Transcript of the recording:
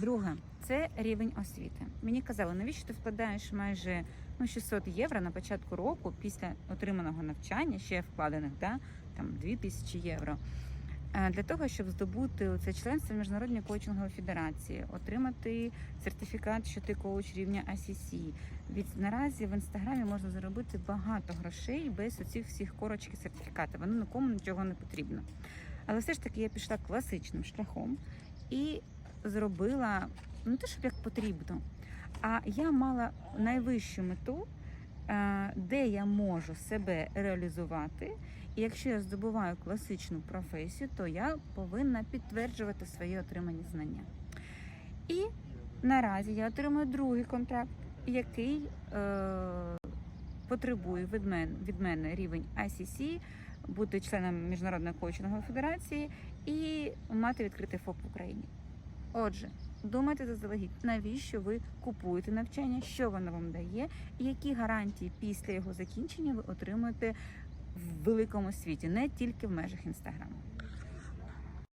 Друге, це рівень освіти. Мені казали, навіщо ти вкладаєш майже ну, 600 євро на початку року після отриманого навчання, ще вкладених, да, там 2000 євро. Е, Для того, щоб здобути це членство в Міжнародній коучинговій федерації, отримати сертифікат, що ти коуч рівня ACC. Від наразі в інстаграмі можна заробити багато грошей без оцих всіх корочки сертифікатів. Воно нікому нічого не потрібно. Але все ж таки я пішла класичним шляхом і зробила не те, щоб як потрібно, а я мала найвищу мету, е, де я можу себе реалізувати. І якщо я здобуваю класичну професію, то я повинна підтверджувати свої отримані знання. І наразі я отримую другий контракт, який е, потребує від мене, від мене рівень ICC, бути членом Міжнародної коучингової федерації і мати відкритий ФОП в Україні. Отже, думайте заздалегідь, навіщо ви купуєте навчання, що воно вам дає, і які гарантії після його закінчення ви отримуєте в великому світі, не тільки в межах інстаграму.